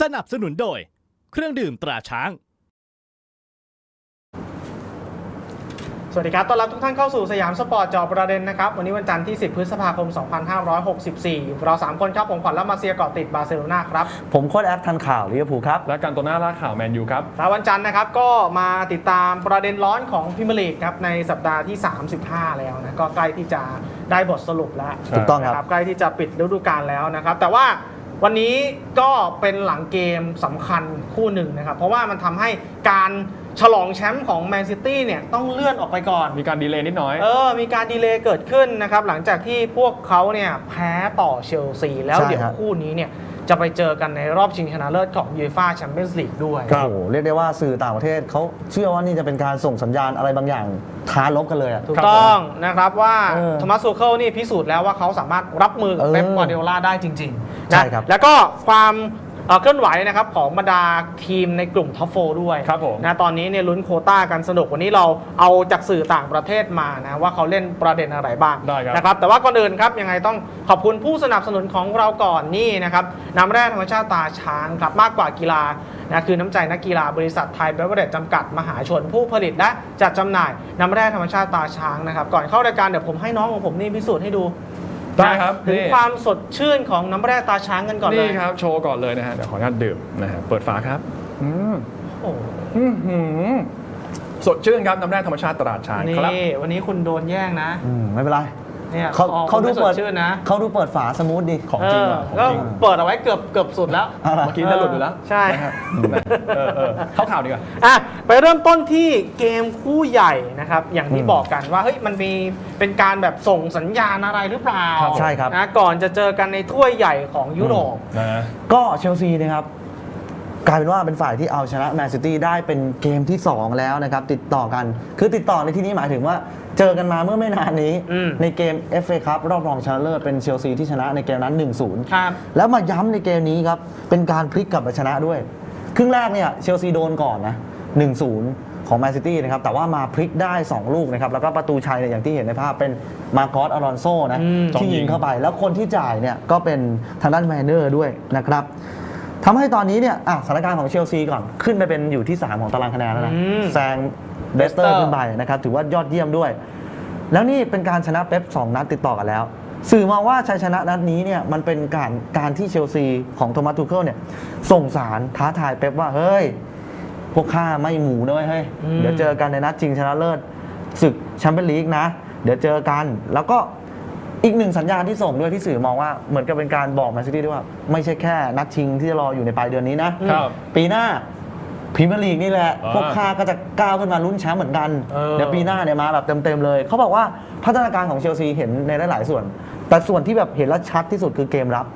สนับสนุนโดย เครื่องดื่มตราช้าง สวัสดีครับ ต้อนรับทุกท่านเข้าสู่สยามสปอร์ตจอประเด็นนะครับ วันนี้วันจันทร์ที่ 10 พฤษภาคม 2564อยู่กับเรา 3 คนครับ ผมขวัญและมาเซียเกาะติดบาร์เซโลนาครับ ผมโค้ดแอคทันข่าวลิเวอร์พูลครับ และการตัวหน้าล่าข่าวแมนยูครับ แล้ววันจันทร์นะครับก็มาติดตามประเด็นร้อนของพิมยร์ลีกครับในสัปดาห์ที่ 35 แล้วนะ ก็ใกล้ที่จะได้บทสรุปแล้วถูกต้องครับนะใกล้ที่จะปิดฤดูกาลแล้วนะครับ แต่ว่า วันนี้ก็เป็นหลังเกมสำคัญคู่หนึ่งนะครับ เพราะว่ามันทำให้การฉลองแชมป์ของแมนซิตี้เนี่ยต้องเลื่อนออกไปก่อน มีการดีเลย์นิดน้อย เออ มีการดีเลย์เกิดขึ้นนะครับ หลังจากที่พวกเขาเนี่ยแพ้ต่อเชลซี แล้วใช่เดี๋ยวครับคู่นี้เนี่ย จะไปเจอกันในรอบชิงชนะเลิศของยูฟ่าแชมเปี้ยนส์ลีกด้วยครัโอ้บโหเรียกได้ว่าสื่อต่างประเทศเขาเชื่อว่านี่จะเป็นการส่งสัญญาณอะไรบางอย่างท้าลบกันเลยอะ ถูกต้องนะครับว่าเออโทมัสโซเคิลนี่พิสูจน์แล้วว่าเขาสามารถรับมือกับเออเป๊ปกวาร์ดิโอลาได้จริงๆใช่นะครับ แล้วก็ความ เอ่อเคลื่อนไหวนะครับของบรรดาทีมในกลุ่มท็อปโฟด้วยครับผมนะตอนนี้เนี่ยลุ้นโควต้ากันสนุกวันนี้เราเอาจากสื่อต่างประเทศมานะว่าเขาเล่นประเด็นอะไรบ้างได้ครับนะครับแต่ว่าก่อนอื่นครับยังไงต้องขอบคุณผู้สนับสนุนของเราก่อนนี่นะครับน้ำแร่ธรรมชาติตาช้างครับมากกว่ากีฬานะคือน้ำใจนักกีฬาบริษัทไทยเบเวอร์เรจจำกัดมหาชนผู้ผลิตและจัดจำหน่ายน้ำแร่ธรรมชาติตาช้างนะครับก่อนเข้ารายการเดี๋ยวผมให้น้องของผมนี่พิสูจน์ให้ดู ได้ครับถึงนี่ความสดชื่นของน้ำแร่ตาช้างกันก่อนเลนี่ย ครับโชว์ก่อนเลยนะฮะเดี๋ยวขออนุญาตดื่มนะฮะเปิดฝาครับอืมโอ้อื้อหือสดชื่นครับน้ำแร่ธรรมชาติตราดช้างนี่ครับวันนี้คุณโดนแย่งนะ อืมไม่เป็นไร เนี่ยเขาออกเขาดูไม่สเปิดดชื่นนะ เขาดูเปิดฝาสมูทดี ของจริงว่ะเออของจริงก็เปิดเอาไว้เกือบเกือบสุดแล้วอะไรเมื่อกี้จะหลุดอยู่แล้วใช่ นะฮะเออเออเข้าข่าวดีกว่า อะไปเริ่มต้นที่เกมคู่ใหญ่นะครับ อย่างที่อืมบอกกันว่าเฮ้ยมันมีเป็นการแบบส่งสัญญาณอะไรหรือเปล่าครับใช่ครับ นะก่อนจะเจอกันในถ้วยใหญ่ของยุโรป นะ ก็เชลซีนะครับ กลายเป็นว่าเป็นฝ่ายที่เอาชนะแมนซิตี้ได้เป็นเกมที่ 2 แล้วนะครับ ติดต่อกัน คือติดต่อในที่นี้หมายถึงว่าเจอกันมาเมื่อไม่นานนี้ อืมในเกม FA ครับรอบรองชนะเลิศเป็นเชลซีที่ชนะในเกมนั้น 1-0 ครับ แล้วมาย้ำในเกมนี้ครับ เป็นการพลิกกลับมาชนะด้วย ครึ่งแรกเนี่ยเชลซีโดนก่อนนะ 1-0 ของแมนซิตี้นะครับ แต่ว่ามาพลิกได้ 2 ลูกนะครับ แล้วก็ประตูชัยเนี่ยอย่างที่เห็นในภาพเป็นมาร์กอสอารอนโซนะ อืม ที่ยิงเข้าไป แล้วคนที่จ่ายเนี่ยก็เป็นทางด้านแมนเนอร์ด้วยนะครับ ทำให้ตอนนี้เนี่ยอะสถานการณ์ของเชลซีก่อนขึ้นไปเป็นอยู่ที่ 3 ของตารางคะแนนแล้วนะอืมแซงเดสเตอ Leicester ร์ขึ้นไปนะครับถือว่ายอดเยี่ยมด้วย แล้วนี่เป็นการชนะเป๊ปสองนัดติดต่อกันแล้ว สื่อมองว่าชัยชนะนัดนี้เนี่ยมันเป็นการการที่เชลซีของโทมัสทูเคิลเนี่ยส่งสารท้าทายเป๊ปว่าเฮ้ย พวกข้าไม่หมูด้วยเฮ้ย อืม เดี๋ยวเจอกันในนัดชิงชนะเลิศศึกแชมเปี้ยนลีกนะ เดี๋ยวเจอกัน แล้วก็ อีกหนึ่งสัญญาณที่ส่งด้วยที่สื่อมองว่าเหมือนกับเป็นการบอกแมนซิตี้ด้วยว่า ไม่ใช่แค่นัดชิงที่จะรออยู่ในปลายเดือนนี้นะครับปีหน้าพรีเมียร์ลีกนี่แหละอ่าพวกข้าก็จะก้าวขึ้นมาลุ้นแชมป์เหมือนกันเออเดี๋ยวปีหน้าเนี่ยมาแบบเต็มๆเลย เขาบอกว่าพัฒนาการของเชลซีเห็นในหลายๆส่วน แต่ส่วนที่แบบเห็นแล้วชัดที่สุดคือเกมรับ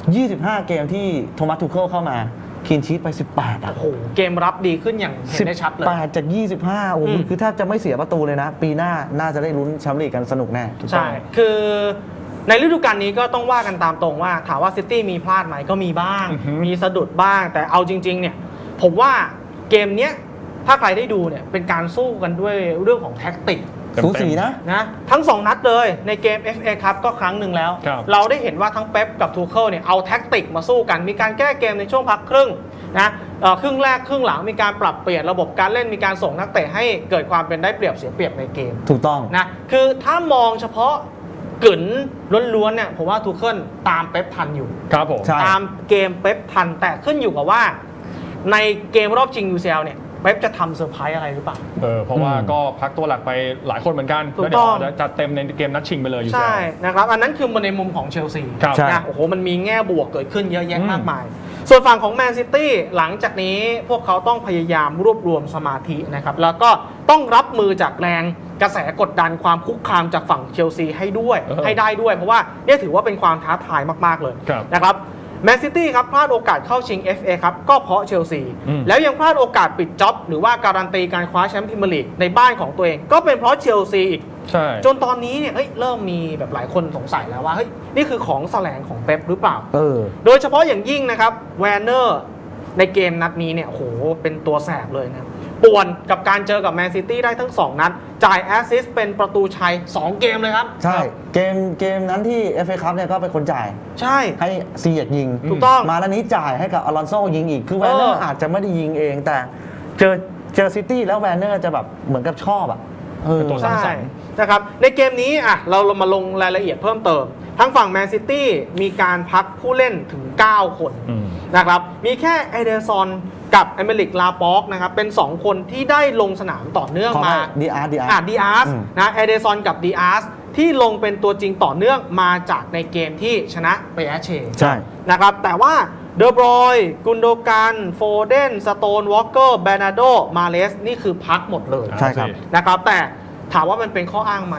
25 เกมที่โทมัสทูเคิลเข้ามา คินชีตไป 18 อะ โอ้โหเกมรับดีขึ้นอย่างเห็นได้ชัดเลย 18 จาก 25 โอ้โหอืม คือแทบจะไม่เสียประตูเลยนะ ปีหน้าน่าจะได้ลุ้นแชมป์ลีกกันสนุกแน่ใช่ คือในฤดูกาลนี้ก็ต้องว่ากันตามตรงว่า ถามว่าซิตี้มีพลาดไหมก็มีบ้าง อือฮึ มีสะดุดบ้าง แต่เอาจริง ๆ เนี่ย ผมว่าเกมเนี้ยถ้าใครได้ดูเนี่ย เป็นการสู้กันด้วยเรื่องของแท็กติกเต็มๆ สูสีนะ นะทั้ง 2 นัดเลยในเกม FA ครับก็ครั้งหนึ่งแล้ว ครับ เราได้เห็นว่าทั้งเป๊ปกับทูเคิลเนี่ยเอาแท็กติกมาสู้กัน มีการแก้เกมในช่วงพักครึ่งนะเอ่อครึ่งแรกครึ่งหลังมีการปรับเปลี่ยนระบบการเล่นมีการส่งนักเตะให้เกิดความเป็นได้เปรียบเสียเปรียบในเกม ถูกต้อง นะคือถ้ามองเฉพาะกึ๋นล้วนๆเนี่ยผมว่าทูเคิลตามเป๊ปทันอยู่ ครับผม ใช่ ตามเกมเป๊ปทันแต่ขึ้นอยู่กับว่า ในเกมรอบชิง UCL เนี่ย เป๊ปจะทำเซอร์ไพรส์อะไรหรือเปล่า เออเพราะว่าอืมก็พักตัวหลักไปหลายคนเหมือนกันถูกแล้วเดี๋ยวต้อง จะจัดเต็มในเกมนัดชิงไปเลยอยู่ใช่นะครับ อันนั้นคือมันในมุมของเชลซีครับใช่ นะโอ้โห มันมีแง่บวกเกิดขึ้นเยอะแยะอืม มากมาย ส่วนฝั่งของแมนซิตี้หลังจากนี้พวกเขาต้องพยายามรวบรวมสมาธินะครับ แล้วก็ต้องรับมือจากแรงกระแสกดดันความคุกคามจากฝั่งเชลซีให้ด้วยเออให้ได้ด้วย เพราะว่าเนี่ยถือว่าเป็นความท้าทายมาก ๆ เลยครับ นะครับ แมนซิตี้ครับพลาดโอกาสเข้าชิง FA ครับก็เพราะเชลซีอืมแล้วยังพลาดโอกาสปิดจ็อบ หรือว่าการันตีการคว้าแชมป์พรีเมียร์ลีกในบ้านของตัวเอง ก็เป็นเพราะเชลซีอีกใช่จนตอนนี้เนี่ยเฮ้ยเริ่มมีแบบหลายคนสงสัยแล้วว่าเฮ้ยนี่คือของแสลงของเป๊ปหรือเปล่าเออโดยเฉพาะอย่างยิ่งนะครับแวนเนอร์ในเกมนัดนี้เนี่ยโอ้โหเป็นตัวแสบเลยนะ ป่วนกับการเจอกับแมนซิตี้ได้ทั้ง 2 นัด จ่ายแอสซิสต์เป็นประตูชัย 2 เกมเลยครับ ใช่ เกมเกมนั้นที่ FA คัพเนี่ยก็เป็นคนจ่าย ใช่ ให้ซีเยกยิง ถูกต้อง มาแล้วนี้จ่ายให้กับอลอนโซยิงอีก คือแวนเนอเอร์อออาจจะไม่ได้ยิงเองแต่เจอเจอซิตี้แล้วแวนเนอร์จะแบบเหมือนกับชอบอะเออเป็นตัวสร้างสรใช่รค์นะครับในเกมนี้อะเราเรามาลงรายละเอียดเพิ่มเติม ทั้งฝั่งแมนซิตี้มีการพักผู้เล่นถึง 9 คนอืมนะครับมีแค่เอเดซอน กับเอเมริกลาป็อกนะครับเป็น 2 คนที่ได้ลงสนามต่อเนื่องขอมาดีอาร์ดีอาอะร์ดีอาร์สอืมนะเอเดซอนกับดีอาร์สที่ลงเป็นตัวจริงต่อเนื่องมาจากในเกมที่ชนะเปแอเชใช่นะครับแต่ว่าเดอบรอยกุนโดกันโฟเดนสโตนวอลเกอร์แบนาโดมาเลสนี่คือพักหมดเลยใช่ครับนะครับแต่ถามว่ามันเป็นข้ออ้างไหม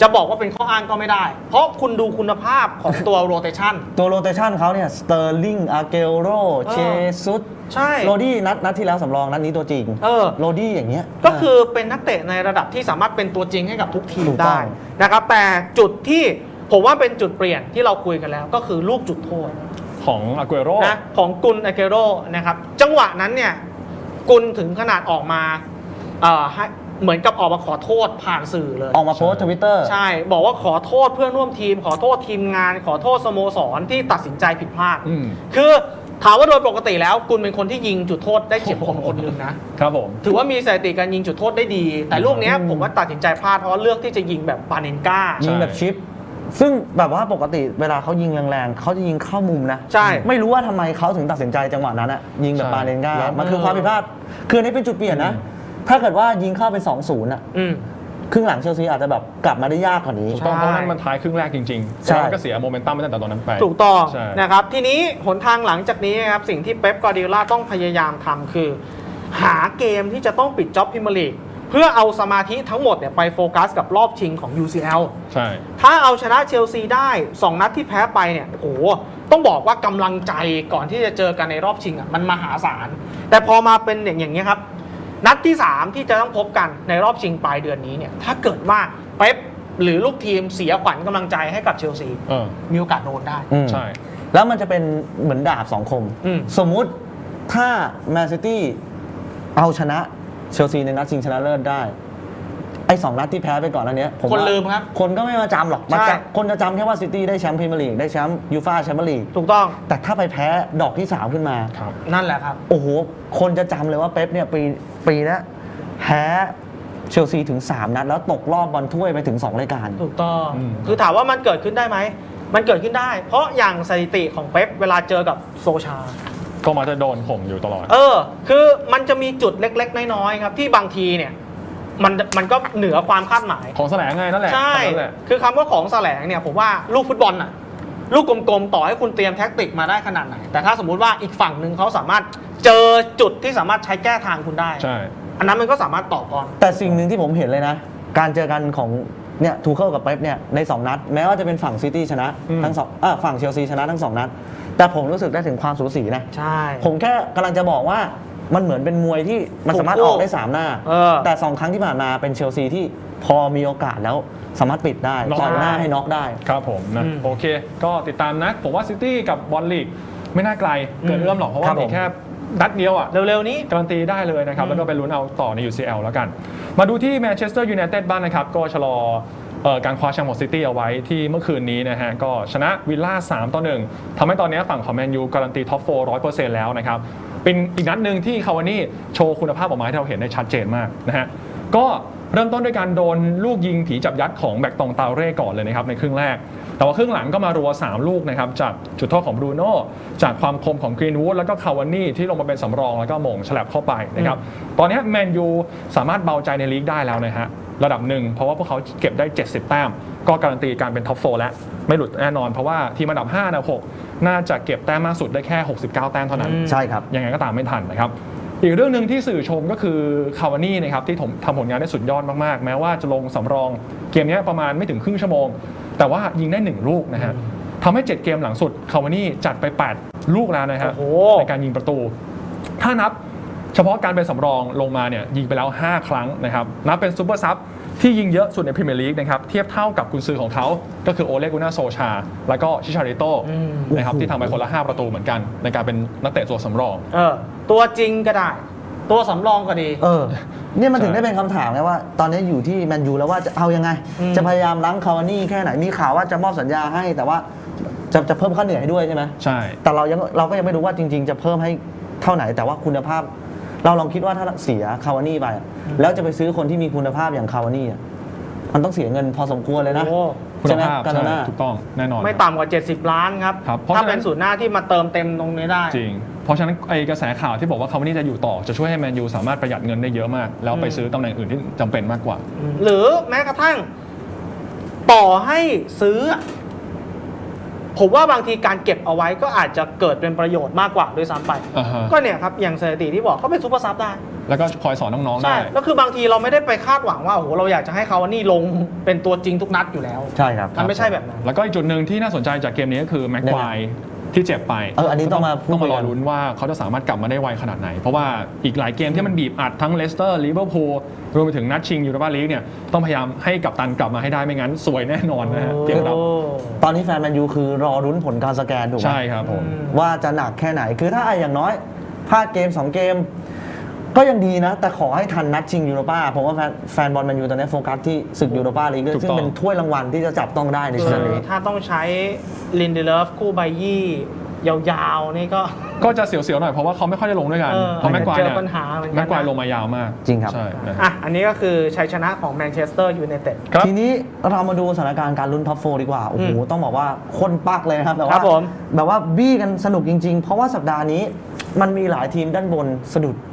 จะบอกว่าเป็นข้ออ้างก็ไม่ได้ เพราะคุณดูคุณภาพของตัวโรเตชัน ตัวโรเตชันเขาเนี่ยสเตอร์ลิงอาเกโรเออเชซุสใช่ โรดี้นัดนัดที่แล้วสำรองนัดนี้ตัวจริงเออ โรดี้อย่างเงี้ย ก็คือเป็นนักเตะในระดับที่สามารถเป็นตัวจริงให้กับทุกทีมถูกต้องได้นะครับ แต่จุดที่ผมว่าเป็นจุดเปลี่ยนที่เราคุยกันแล้ว ก็คือลูกจุดโทษ ของอากุเอโร นะของกุนอาเกโรนะครับ จังหวะนั้นเนี่ย กุนถึงขนาดออกมาเอ่อให้ เหมือนกับออกมาขอโทษผ่านสื่อเลย ออกมาโพสทวิตเตอร์ใช่ บอกว่าขอโทษเพื่อนร่วมทีม ขอโทษทีมงาน ขอโทษสโมสรที่ตัดสินใจผิดพลาดอืมคือถามว่าโดยปกติแล้วกุนเป็นคนที่ยิงจุดโทษได้เฉียบคมคนหนึ่งนะครับผม ถือว่ามีสถิติการยิงจุดโทษได้ดี แต่ลูกเนี้ยอืมผมว่าตัดสินใจพลาดเพราะว่าเลือกที่จะยิงแบบปาเนนก้ายิงแบบชิปซึ่งแบบว่าปกติเวลาเขายิงแรงๆ เขาจะยิงเข้ามุมนะ ใช่ ไม่รู้ว่าทำไมเขาถึงตัดสินใจจังหวะนั้นอะยิงแบบใช่ปาเลนก้าแล้วมันคือความผิดพลาด คืออันนี้เป็นจุดเปลี่ยนนะอืม ถ้าเกิดว่ายิงเข้าเป็น 2-0อะอืมครึ่งหลังเชลซีอาจจะแบบกลับมาได้ยากกว่านี้ ถูกต้องเพราะใช่นั้นมันท้ายครึ่งแรกจริงๆใช่ แล้วมันก็เสียโมเมนตัมไปตั้งแต่ตอนนั้นไป ถูกต้องใช่ นะครับ ทีนี้หนทางหลังจากนี้นะครับ สิ่งที่เป๊ปกวาร์ดิโอลาต้องพยายามทำคือ หาเกมที่จะต้องปิดจ็อบพิมยร์ลีกเพื่อเอาสมาธิทั้งหมดเนี่ยไปโฟกัสกับรอบชิงของ UCL ใช่ ถ้าเอาชนะเชลซีได้ 2 นัดที่แพ้ไปเนี่ยโอ้โหต้องบอกว่ากำลังใจก่อนที่จะเจอกันในรอบชิงอะมันมหาศาล แต่พอมาเป็นอย่างอย่างนี้ยครับ นัดที่ 3 ที่จะต้องพบกันในรอบชิงปลายเดือนนี้เนี่ยถ้าเกิดว่าเป๊ปหรือลูกทีมเสียขวัญกำลังใจให้กับเชลซีเออมีโอกาสโดนได้ อืมใช่ แล้วมันจะเป็นเหมือนดาบสองคม อืม สมมุติถ้าแมนซิตี้เอาชนะเชลซีในนัดชิงชนะเลิศได้ ไอ้สองนัดที่แพ้ไปก่อนอันเนี้ยผมคนว่าลืมครับคนก็ไม่มาจำหรอกมาใช่ จำคนจะจำแค่ว่าซิตี้ได้แชมป์พรีเมียร์ลีกได้แชมป์ยูฟ่าแชมเปี้ยนลีกถูกต้องแต่ถ้าไปแพ้ดอกที่3ขึ้นมาครับนั่นแหละครับ โอ้โห คนจะจำเลยว่าเป๊ปเนี่ยปีปีนี้แพ้เชลซีถึง 3 นัด แล้วตกรอบบอลถ้วยไปถึง 2 รายการ ถูกต้องอืม คือถามว่ามันเกิดขึ้นได้ไหม มันเกิดขึ้นได้ เพราะอย่างสถิติของเป๊ปเวลาเจอกับโซชา ก็มาจะโดนข่มอยู่ตลอด เออ คือมันจะมีจุดเล็ก ๆ น้อย ๆ ครับ ที่บางทีเนี่ย มันมันก็เหนือความคาดหมาย ของแสลงไงนั่นแหละใช่คำนั้นแหละคือคำว่าของแสลงเนี่ยผมว่าลูกฟุตบอลน่ะลูกกลมๆ ต่อให้คุณเตรียมแท็กติกมาได้ขนาดไหน แต่ถ้าสมมุติว่าอีกฝั่งหนึ่งเขาสามารถเจอจุดที่สามารถใช้แก้ทางคุณได้ ใช่ อันนั้นมันก็สามารถต่อกรแต่สิ่งหนึ่งที่ผมเห็นเลยนะ การเจอกันของเนี่ยทูเคิลกับเป๊ปเนี่ยใน 2 นัด แม้ว่าจะเป็นฝั่งซิตี้ชนะ อืม ทั้งสองอะฝั่งเชลซีชนะทั้ง 2 นัด แต่ผมรู้สึกได้ถึงความสูสีนะ ใช่ ผมแค่กำลังจะบอกว่า มันเหมือนเป็นมวยที่มันสามารถถูอกคู่อกได้ 3 หน้า เออแต่ 2 ครั้งที่ผ่านมาเป็นเชลซีที่พอมีโอกาสแล้วสามารถปิดได้น็อก ต่อยหน้าได้ ให้น็อกได้ ครับผมนะอืมโอเค ก็ติดตามนะ ผมว่าซิตี้กับบอลลีกไม่น่าไกลเกินอืม เอื้อมหรอกเพราะครัว่าบมีผม แค่นัดเดียวอะ เร็วๆนี้ การันตีได้เลยนะครับอืมแล้วก็ไปลุ้นเอาต่อใน UCL แล้วกัน มาดูที่แมนเชสเตอร์ยูไนเต็ดบ้างนะครับ ก็ชะลอเอ่อการคว้าแชมป์ของซิตี้เอาไว้ที่เมื่อคืนนี้นะฮะ ก็ชนะวิลล่า 3 ต่อ 1ทำให้ตอนนี้ฝั่งของแมนยูการันตีท็อปโฟร์ร้อยเปอร์เซ็นต์แล้วนะครับ เป็นอีกนัดหนึ่งที่คาวานี่โชว์คุณภาพออกมาให้เราเห็นได้ชัดเจนมากนะฮะก็เริ่มต้นด้วยการโดนลูกยิงผีจับยัดของแบ็กตองตาเร่ก่อนเลยนะครับในครึ่งแรก แต่ว่าครึ่งหลังก็มารัว 3 ลูกนะครับจากจุดโทษของบรูโน่จากความคมของกรีนวูดแล้วก็คาวานี่ที่ลงมาเป็นสำรองแล้วก็หมงฉลับเข้าไปนะครับตอนนี้แมนยูสามารถเบาใจในลีกได้แล้วนะฮะ ระดับหนึ่งเพราะว่าพวกเขาเก็บได้ 70 แต้ม ก็การันตีการเป็นท็อปโฟแล้ว ไม่หลุดแน่นอน เพราะว่าทีมอันดับ5อันดับ6น่าจะเก็บแต้มมากสุดได้แค่ 69 แต้มเท่านั้นอืมใช่ครับยังไงก็ตามไม่ทันนะครับอีกเรื่องหนึ่งที่สื่อชมก็คือคาวานี่นะครับที่ทำผลงานได้สุดยอดมากๆ แม้ว่าจะลงสำรองเกมนี้ประมาณไม่ถึงครึ่งชั่วโมง แต่ว่ายิงได้ 1 ลูกนะฮะทำให้ 7 เกมหลังสุดคาวานี่จัดไป 8 ลูกแล้วนะฮะโอ้โหในการยิงประตู ถ้านับ เฉพาะการเป็นสำรองลงมาเนี่ยยิงไปแล้ว 5 ครั้งนะครับนับเป็นซูเปอร์ซับที่ยิงเยอะสุดในพรีเมียร์ลีกนะครับเทียบเท่ากับกุนซือของเขาก็คือโอเลกุน่าโซชา แล้วก็ชิชาริโตอืมนะครับที่ทำไปคนละ 5 ประตูเหมือนกัน ในการเป็นนักเตะตัวสำรอง เออ ตัวจริงก็ได้ ตัวสำรองก็ดี เออเนี่ยมันถึงใช่ได้เป็นคำถามไงว่า ตอนนี้อยู่ที่แมนยูแล้วว่าจะเอายังไงอืมจะพยายามล้างคาวานี่แค่ไหนมีข่าวว่าจะมอบสัญญาให้แต่ว่าจะจะเพิ่มค่าเหนื่อยให้ด้วยใช่ไหมใช่แต่เรายังเราก็ยังไม่รู้ว่าจริง ๆ จะเพิ่มให้เท่าไหนแต่ว่าคุณภาพ เราลองคิดว่าถ้าเสียคาวานี่ไปอะแล้วจะไปซื้อคนที่มีคุณภาพอย่างคาวานี่อะมันต้องเสียเงินพอสมควรเลยนะ โอ้ คุณใช่ไหมภาพกาใช่โน่า ถูกต้องแน่นอน ไม่ต่ำกว่า 70 ล้านครับ ครับเพราะถ้าฉะนั้น เป็นศูนย์หน้าที่มาเติมเต็มตรงนี้ได้ จริง เพราะฉะนั้นไอกระแสข่าวที่บอกว่าคาร์วานี่จะอยู่ต่อ จะช่วยให้แมนยูสามารถประหยัดเงินได้เยอะมาก แล้วไปอืมซื้อตำแหน่งอื่นที่จำเป็นมากกว่า หรือแม้กระทั่ง ต่อให้ซื้อ ผมว่าบางทีการเก็บเอาไว้ก็อาจจะเกิดเป็นประโยชน์มากกว่าด้วยซ้ำไป อ่าฮะ ก็เนี่ยครับอย่างสถิติที่บอกก็เป็นซูเปอร์ซับได้แล้วก็คอยสอนน้องๆใช่ได้ แล้วคือบางทีเราไม่ได้ไปคาดหวังว่าโอ้โหเราอยากจะให้เขาว่านี่ลงเป็นตัวจริงทุกนัดอยู่แล้ว ใช่ครับ มันไม่ใช่แบบนั้น แล้วก็อีกจุดหนึ่งที่น่าสนใจจากเกมนี้ก็คือแม็กควาย ที่เจ็บไปเอออันนี้ต้องมาพูดต้องมารอกันลุ้นว่าเขาจะสามารถกลับมาได้ไวขนาดไหน เพราะว่าอีกหลายเกมที่มันบีบอัดทั้งเลสเตอร์ลิเวอร์พูลรวมไปถึงนัดชิงยูโรปาลีกเนี่ยต้องพยายามให้กัปตันกลับมาให้ได้ไม่งั้น สวยแน่นอนนะฮะเกมรับโอ้ตอนนี้แฟนแมนยูคือรอรุ้นผลการสแกนถูกไหมใช่ครับผมอืมว่าจะหนักแค่ไหนคือถ้าอย่างน้อยพลาดเกม 2 เกม ก็ยังดีนะ แต่ขอให้ทันนัดชิงยูโรป้าผมว่าแฟนแฟนบอลแมนยูตอนนี้โฟกัสที่ศึกยูโรป้าลีกด้วยถูกซึ่งต้อง เป็นถ้วยรางวัลที่จะจับต้องได้ในคืซีซั่นอนี้ ถ้าต้องใช้ลินเดเลฟคู่ใบยี่ยาวๆ นี่ก็ ก็จะเสียวๆหน่อยเพราะว่าเขาไม่ค่อยได้ลงด้วยกันเออเพราะแม็กควายเจอเนี่ยปัญหาเหมือนกันนะ แม็กควายลงมายาวมากจริงครับ ใช่นะอะ อันนี้ก็คือชัยชนะของแมนเชสเตอร์ยูไนเต็ด ครับ ทีนี้เรามาดูสถานการณ์การลุ้นท็อปโฟดีกว่า โอ้โห อืมต้องบอกว่าคนปักเลยนะครับแบบครัว่าบผม แบบว่าบี้กันสนุกจริง ๆ เพราะว่าสัปดาห์นี้มันมีหลายทีมด้านบนสะดุดอืม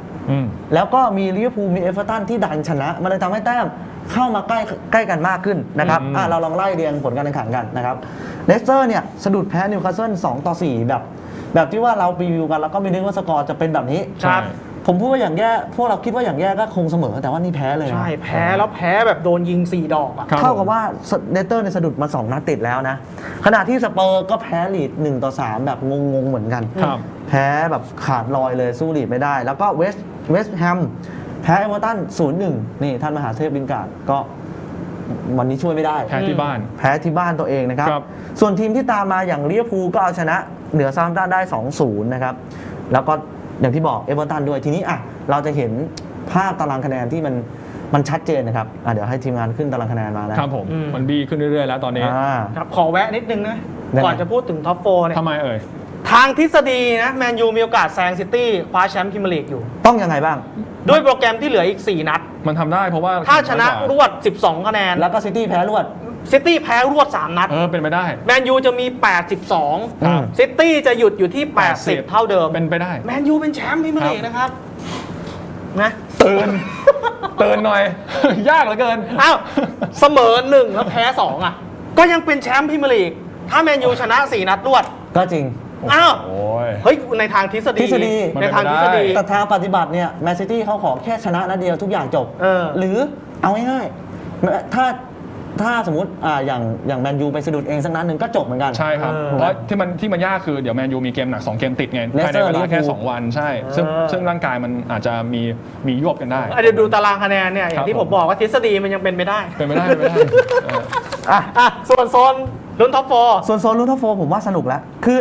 แล้วก็มีลิเวอร์พูลมีเอเวอร์ตันที่ดันชนะ มันเลยทำให้แต้มเข้ามาใกล้ใกล้กันมากขึ้นนะครับอืมอะเราลองไล่เรียงผลการแข่งขันกันนะครับเลสเตอร์เนี่ยสะดุดแพ้นิวคาสเซิล2ต่อ 4 แบบ แบบที่ว่าเรารีวิวกันแล้วก็ไม่นึกว่าสกอร์จะเป็นแบบนี้ครับผมพูดว่าอย่างแย่พวกเราคิดว่าอย่างแย่ก็คงเสมอแต่ว่านี่แพ้เลยนะใช่แพ้แล้วแพ้แบบโดนยิง 4 ดอกอะครับเท่ากับว่าเลสเตอร์เนี่ยสะดุดมา 2 นัดติดแล้วนะ ขณะที่สเปอร์ก็แพ้ลีด1ต่อ3แบบงงๆเหมือนกันครับแพ้แบบขาดลอยเลยสู้ลีดไม่ได้ แล้วก็เวส เวสต์แฮมแพ้เอเวอร์ตัน0-1นี่ท่านมหาเทพบินการดก็วันนี้ช่วยไม่ได้ แพ้ที่บ้าน แพ้ที่บ้านตัวเองนะครับ ครับ ส่วนทีมที่ตามมาอย่างลิเวอร์พูลก็เอาชนะเหนือซาม์ตันได้ 2-0 นะครับ แล้วก็อย่างที่บอกเอเวอร์ตันด้วยทีนี้อะเราจะเห็นภาพตารางคะแนนที่มันมันชัดเจนนะครับอะเดี๋ยวให้ทีมงานขึ้นตารางคะแนนมานะครับผม อืม มันบีขึ้นเรื่อยๆแล้วตอนนี้อ่า ครับขอแวะนิดนึงนะ ได้ไหม ก่อนจะพูดถึงท็อปโฟเนี่ยทำไมเอ่ย ทางทฤษฎีนะแมนยูมีโอกาสแซงซิตี้คว้าแชมป์พรีเมียร์ลีกอยู่ ต้องยังไงบ้าง ด้วยโปรแกรมที่เหลืออีก 4 นัด มันทำได้เพราะว่าถ้าชนะอยกรว่าวด 12 คะแนนแล้วก็ซิตี้แพ้รวดซิตี้แพ้รวด 3 นัดเออเป็นไปได้ แมนยูจะมี อืม 82ซิตี้จะหยุดอยู่ที่ 80 เท่าเดิมเป็นไปได้ แมนยูเป็นแชมป์พรีเมียร์ลีกนะครับนะเตือนเตือนหน่อย ยากเหลือเกินอ้าวเสมอหนึ่งแล้วแพ้สองอะก็ยังเป็นแชมป์พรีเมียร์ลีกถ้าแมนยูชนะ 4 นัดรวด ก็จริง อ้าว โอ้ย เฮ้ย ในทางทฤษฎีทฤษฎีในทางทฤษฎี แต่ทางปฏิบัติเนี่ยแมนซิตี้เขาขอแค่ชนะนัดเดียวทุกอย่างจบ เออ หรือเอาง่ายๆถ้าถ้าสมมติอ่าอย่างอย่างแมนยูไปสะดุดเองสักนัดหนึ่งก็จบเหมือนกัน ใช่ครับ เออเพราะที่มันที่มันยากคือเดี๋ยวแมนยูมีเกมหนัก 2 เกมติดไงภายใน Leicester เวลาแค่ Liverpool 2วันใช่ ซึ่งเออ ซึ่งร่างกายมันอาจจะมีมียวบกันได้ อะเดี๋ยวดูตารางคะแนนเนี่ย อย่างที่ครับผผม มบอกว่าทฤษฎีมันยังเป็นไปได้เป็นไปได้เป็นไปได้เออ อะอะส่วนโซนลุ้นท็อปโฟส่วนโซนลูทโฟผมว่าสนุกแล้ว คือ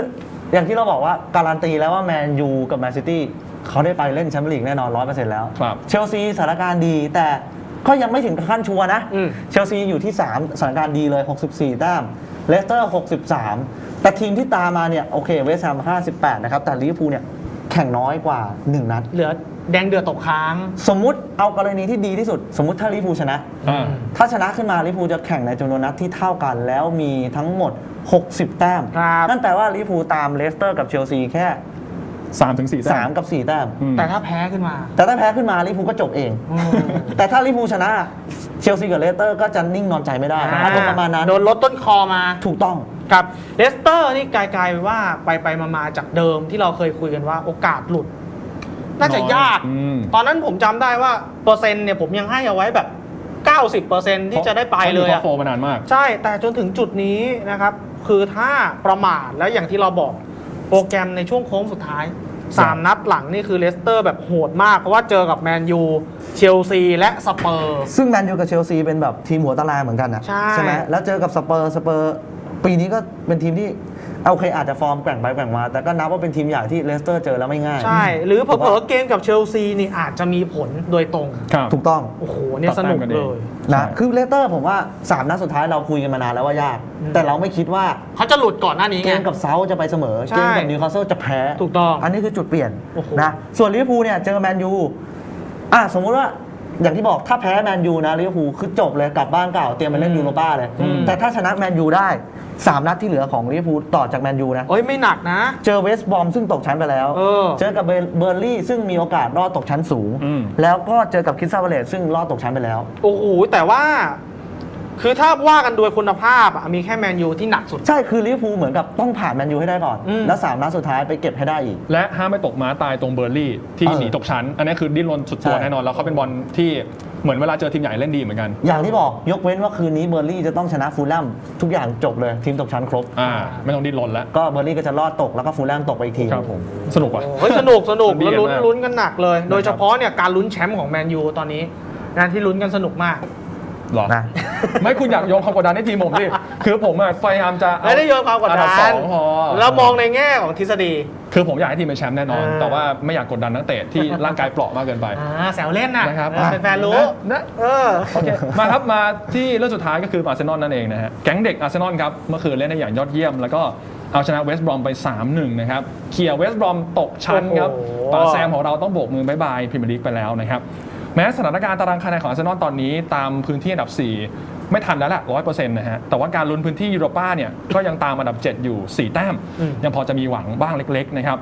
อย่างที่เราบอกว่าการันตีแล้วว่าแมนยูกับแมนซิตี้เขาได้ไปเล่นแชมเปี้ยนลีกแน่นอน100%แล้วครับ เชลซีสถานการณ์ดีแต่ก็ยังไม่ถึงขั้นชัวร์นะ อืม เชลซีอยู่ที่ 3สถานการณ์ดีเลย 64 แต้มเลสเตอร์ 63 แต่ทีมที่ตามมาเนี่ย โอเคเวสต์แฮม58 นะครับ แต่ลิเวอร์พูลเนี่ย แข่งน้อยกว่า 1 นัด เหลือ แดงเดือดตกค้าง สมมุติเอากรณีที่ดีที่สุด สมมุติถ้าลิเวอร์พูลชนะ อ่า ถ้าชนะขึ้นมาลิเวอร์พูลจะแข่งในจำนวนนัดที่เท่ากันแล้วมีทั้งหมด 60 แต้ม ครับ นั่นแปลว่าลิเวอร์พูลตามเลสเตอร์กับเชลซีแค่ สามถึงสี่แต้ม3 กับ 4 แต้ม อืม แต่ถ้าแพ้ขึ้นมา แต่ถ้าแพ้ขึ้นมาลิเวอร์พูลก็จบเอง อืม แต่ถ้าลิเวอร์พูลชนะเชลซีกับเลสเตอร์ก็จะนิ่งนอนใจไม่ได้อารมณ์ประมาณนั้นโดนลดต้นคอมา ถูกต้องกับเลสเตอร์นี่กลายๆว่าไปไปๆมาๆจากเดิมที่เราเคยคุยกันว่าโอกาสหลุด น่าจะยาก อืม ตอนนั้นผมจำได้ว่าเปอร์เซ็นต์เนี่ยผมยังให้เอาไว้แบบ 90%ที่จะได้ไปเลยท็ออะ ปโฟมานานมาก ใช่ แต่จนถึงจุดนี้นะครับ คือถ้าประมาทแล้วอย่างที่เราบอกโปรแกรมในช่วงโค้งสุดท้าย3นัดหลังนี่คือเลสเตอร์แบบโหดมาก เพราะว่าเจอกับแมนยูเชลซีและสเปอร์ ซึ่งแมนยูกับเชลซีเป็นแบบทีมหัวตารางเหมือนกันนะใช่ ไหมแล้วเจอกับสเปอร์สเปอร์ ปีนี้ก็เป็นทีมที่เอาโอเคอาจจะฟอร์มแกว่งไปแกว่งมา แต่ก็นับว่าเป็นทีมใหญ่ที่เลสเตอร์เจอแล้วไม่ง่าย ใช่ หรือเผลอๆเกมกับเชลซีนี่อาจจะมีผลโดยตรง ครับ ถูกต้องโอ้โหเนี่ยสนุกเลย นะใช่คือเลสเตอร์ผมว่า 3 นัดสุดท้ายเราคุยกันมานานแล้วว่ายาก อืม แต่เราไม่คิดว่าเขาจะหลุดก่อนหน้านี้เกไง มกับเซาท์จะไปเสมอ ใช่ เกมกับนิวคาสเซิลจะแพ้ ถูกต้อง อันนี้คือจุดเปลี่ยนโอ้โห นะส่วนลิเวอร์พูลเนี่ยเจอแมนยูอะสมมุติว่าอย่างที่บอกถ้าแพ้แมนยูนะลิเวอร์พูลคือจบเลยกลับบ้านเก่าเตรียมไปเล่นยูโรป้าเลยอืมแต่ถ้าชนะแมนยูได้ 3 นัดที่เหลือของลิเวอร์พูลต่อจากแมนยูนะ เอ้ยไม่หนักนะ เจอเวสต์บอมซึ่งตกชั้นไปแล้ว เออ เจอกับเบอร์ลี่ซึ่งมีโอกาสรอดตกชั้นสูง อืม แล้วก็เจอกับคริสตัลพาเลตซึ่งรอดตกชั้นไปแล้ว โอ้โหแต่ว่า คือถ้าว่ากันโดยคุณภาพอะมีแค่แมนยูที่หนักสุด ใช่คือลิเวอร์พูลเหมือนกับต้องผ่านแมนยูให้ได้ก่อน อืม แล้วสามนัดสุดท้ายไปเก็บให้ได้อีก และห้ามไม่ตกม้าตายตรงเบอร์ลี่ที่เออหนีตกชั้น อันนี้คือดิ้นรนสุดตัวใช่ แน่นอน แล้วเขาเป็นบอลที่ เหมือนเวลาเจอทีมใหญ่เล่นดีเหมือนกัน อย่างที่บอกยกเว้นว่าคืนนี้เบอร์ลี่จะต้องชนะฟูลแลมทุกอย่างจบเลยทีมตกชั้นครบ อ่า ไม่ต้องดิ้นรนแล้ว ก็เบอร์ลี่ก็จะรอดตกแล้วก็ฟูลแลมตกไปอีกทีครับผมสนุกว่ะ เฮ้ยสนุกสนุกดีแล้วลุ้นมากลุ้นกันหนักเลยนะครับโดยเฉพาะเนี่ยการลุ้นแชมป์ของแมนยูตอนนี้นะที่ลุ้นกันสนุกมาก หรอ นะ ไม่คุณอยากโยงความกดดันให้ทีมผมดิคือผมอะพยายามจะเอไม่ได้โยนความกดอัดับนสองพอ เรามองในแง่ของทฤษฎี คือผมอยากให้ทีมเป็นแชมป์แน่นอน อ่า แต่ว่าไม่อยากกดดันนักเตะที่ร่างกายเปราะมากเกินไป อ่าแซวเล่นน่ะนะครับเออแฟนๆรู้นะเออ โอเค มาครับ มาที่เรื่องสุดท้ายก็คืออาร์เซนอลนั่นเองนะฮะ แก๊งเด็กอาร์เซนอลครับ เมื่อคืนเล่นได้อย่างยอดเยี่ยม แล้วก็เอาชนะเวสต์บรอมไป 3-1 นะครับ เคลียร์เวสต์บรอมตกชั้นครับโอ้โห ปาแซมของเราต้องโบกมือบายบายพรีเมียร์ลีกไปแล้วนะครับ แม้สถานการณ์ตารางคะแนนของอาร์เซนอลตอนนี้ตามพื้นที่อันดับ 4 ไม่ทันแล้วแหละร้อยเปอร์เซ็นต์นะฮะ แต่ว่าการลุ้นพื้นที่ยูโรป้าเนี่ยก็ยังตามอันดับ 7 อยู่ 4 แต้มอืมยังพอจะมีหวังบ้างเล็กๆนะครับ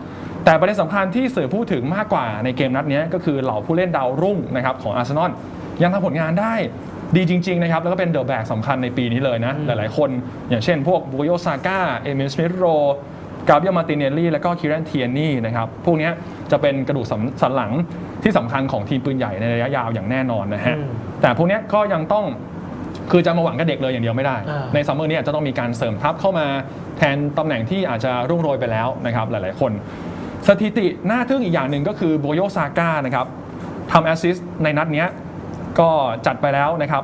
แต่ประเด็นสำคัญที่สื่อพูดถึงมากกว่าในเกมนัดเนี้ยก็คือเหล่าผู้เล่นดาวรุ่งนะครับของอาร์เซนอลยังทำผลงานได้ดีจริง ๆ นะครับ แล้วก็เป็นเดอะแบกสำคัญในปีนี้เลยนะ หลายๆคน อย่างเช่นพวกบูโยซาก้าเอมิลสมิธโรกาเบียมาติเนลลี่แล้วก็คิรันเทียนี่นะครับ พวกเนี้ยจะเป็นกระดูกสันสันหลังที่สำคัญของทีมปืนใหญ่ในระยะยาวอย่างแน่นอนนะฮะอืมแต่พวกเนี้ยก็ยังต้อง คือจะมาหวังกับเด็กเลยอย่างเดียวไม่ได้ อ่า ในซัมเมอร์เนี้จะต้องมีการเสริมทัพเข้ามาแทนตำแหน่งที่อาจจะรุ่งโรยไปแล้วนะครับหลายๆคน สถิติน่าทึ่งอีกอย่างหนึ่งก็คือโบโยซาก้านะครับทำแอสซิสต์ในนัดเนี้ยก็จัดไปแล้วนะครับ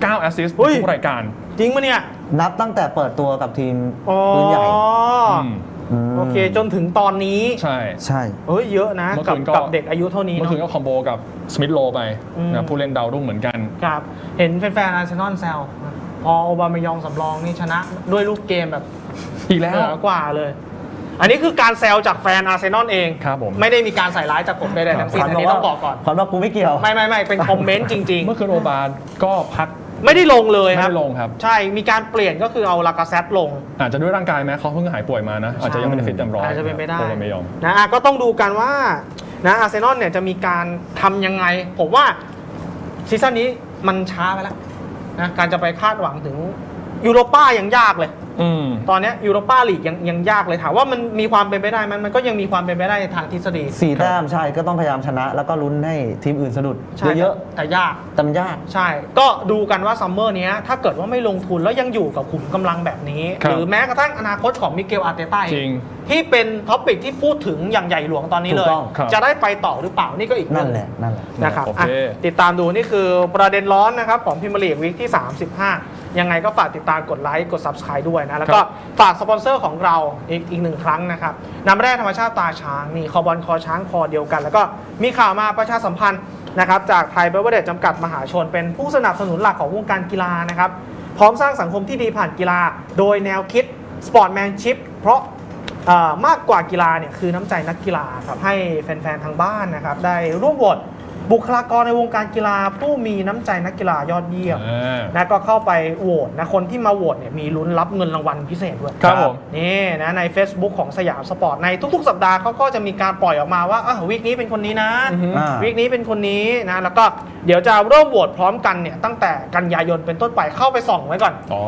19แอสซิสต์เฮ้ย ทุกรายการ จริงปะเนี่ยนับตั้งแต่เปิดตัวกับทีมอ๋อปืนใหญ่มม โอเคจนถึงตอนนี้ใช่ใช่ เฮ้ยเยอะนะเมื่อกัคืบนก็ กับเด็กอายุเท่านี้เมื่อเนาะ คืนก็คอมโบกับสมิธโลไปอืม นะผู้เล่นดาวรุ่งเหมือนกัน ครับ เห็นแฟนๆอาร์เซนอลแซวพอโอบามายองสำรองนี่ชนะด้วยลูกเกมแบบอีกแล้วเหนือกว่าเลย อันนี้คือการแซวจากแฟนอาร์เซนอลเองครับผมไม่ได้มีการใส่ร้ายจากผมใดๆทั้งสิ้นอันนี้ต้องบอกก่อน ขวัญว่ากูไม่เกี่ยว ไม่ไม่ไม่เป็นคอมเมนต์จริงเมื่อคืนโอบาก็พักๆ ไม่ได้ลงเลยไม่ครับ ได้ลงครับ ใช่ มีการเปลี่ยนก็คือเอาลากาเซตลงอาจจะด้วยร่างกายไหมเขาเพิ่งหายป่วยมานะ อาจจะยังไม่ได้ฟิตเต็มร้อยอาจจะเป็นไปได้โอบามายองนะอะก็ต้องดูกันว่านะอาร์เซนอลเนี่ยจะมีการทำยังไง ผมว่าซีซั่นนี้มันช้าไปแล้วนะการจะไปคาดหวังถึงยูโรป้ายังยากเลย อืม ตอนเนี้ยูโรป้าลีกยังยังยากเลยถามว่ามันมีความเป็นไปได้ไหมมันก็ยังมีความเป็นไปได้ในทางทฤษฎีสี่แต้มใช่ก็ต้องพยายามชนะ แล้วก็ลุ้นให้ทีมอื่นสะดุดใช่เยอะแต่ยากๆแต่มันยาก ใช่ ก็ดูกันว่าซัมเมอร์เนี้ยถ้าเกิดว่าไม่ลงทุนแล้วยังอยู่กับขุมกำลังแบบนี้ ครับหรือแม้กระทั่งอนาคตของมิเกลอาร์เตต้าเอจริงที่เป็นท็อปิกที่พูดถึงอย่างใหญ่หลวงตอนนี้เลถูยกต้องครับ จะได้ไปต่อหรือเปล่านี่ก็อีกนั่นเรื่องแหละนั่นแหละ นะครับโอเค อะติดตามดูนี่คือประเด็นร้อนนะครับของพิมพ์ลีกวีคที่ 35 ยังไงก็ฝากติดตามกดไลค์ กด Subscribe ด้วยนะแล้วก็ฝากสปอนเซอร์ของเราอีกอีกหนึ่งครั้งนะครับน้ำแร่ธรรมชาติตาช้างนี่คอบอลคอช้างคอเดียวกัน แล้วก็มีข่าวมาประชาสัมพันธ์นะครับจากไทยเบเวอร์เดจจำกัดมหาชน เป็นผู้สนับสนุนหลักของวงการกีฬานะครับพร้อมสร้างสังคมที่ดีผ่านกีฬา โดยแนวคิดสปอร์ตแมนชิพเพราะเอ่อมากกว่ากีฬาเนี่ยคือน้ำใจนักกีฬาครับให้แฟนๆทางบ้านนะครับได้ร่วมโหวต บุคลากรในวงการกีฬาผู้มีน้ำใจนักกีฬายอดเยี่ยมอ่านะก็เข้าไปโหวตนะคนที่มาโหวตเนี่ยมีลุ้นรับเงินรางวัลพิเศษด้วยครับผมนี่นะใน Facebook ของสยามสปอร์ตในทุกๆ สัปดาห์เขาก็จะมีการปล่อยออกมาว่าอะวีคนี้เป็นคนนี้นะอือฮึอ่าวีคนี้เป็นคนนี้นะแล้วก็เดี๋ยวจะเริ่มโหวตพร้อมกันเนี่ยตั้งแต่กันยายนเป็นต้นไปเข้าไปส่องไว้ก่อนอ๋อ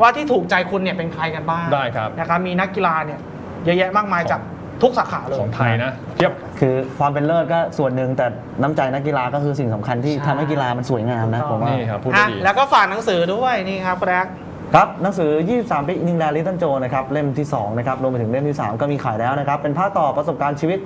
ว่าที่ถูกใจคุณเนี่ยเป็นใครกันบ้างได้ครับนะครับมีนักกีฬาเนี่ยเยอะแยะมากมายจาก ทุกสาขาเลย ของไทยนะเทียบ คือความเป็นเลิศก็ส่วนหนึ่งแต่น้ำใจนักกีฬาก็คือสิ่งสำคัญที่ใช่ ทำให้กีฬามันสวยงามนะถูผกมต้องว่า นี่ครับพูดได้อะดี แล้วก็ฝากหนังสือด้วยนี่ครับแรก ครับหนังสือ 23 ปีอิงแลนด์ลิตเติ้ลโจนะครับเล่มที่2นะครับรวมไปถึงเล่มที่ 3 ก็มีขายแล้วนะครับ เป็นภาคต่อประสบการณ์ชีวิต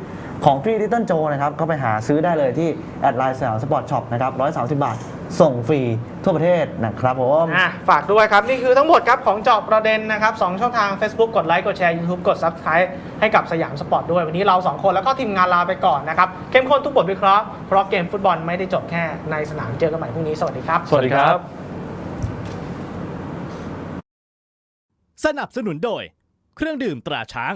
ของพี่ลิตเติ้ลโจนะครับ ก็ไปหาซื้อได้เลยที่แอดไลน์สยามสปอร์ตช็อปนะครับ130 บาท ส่งฟรีทั่วประเทศนะครับผมอะฝากด้วยครับ นี่คือทั้งหมดครับของเจอบประเด็นนะครับสองช่องทาง Facebook กดไลค์กดแชร์ YouTube กด Subscribe ให้กับสยามสปอร์ตด้วย วันนี้เรา 2 คนแล้วก็ทีมงานลาไปก่อนนะครับเข้มข้นทุกบทวิเคราะห์เพราะเกมฟุตบอลไม่ได้จบแค่ในสนามเจอกันใหม่พรุ่งนี้สวัสดีครับ สวัสดีครับ สนับสนุนโดย เครื่องดื่มตราช้าง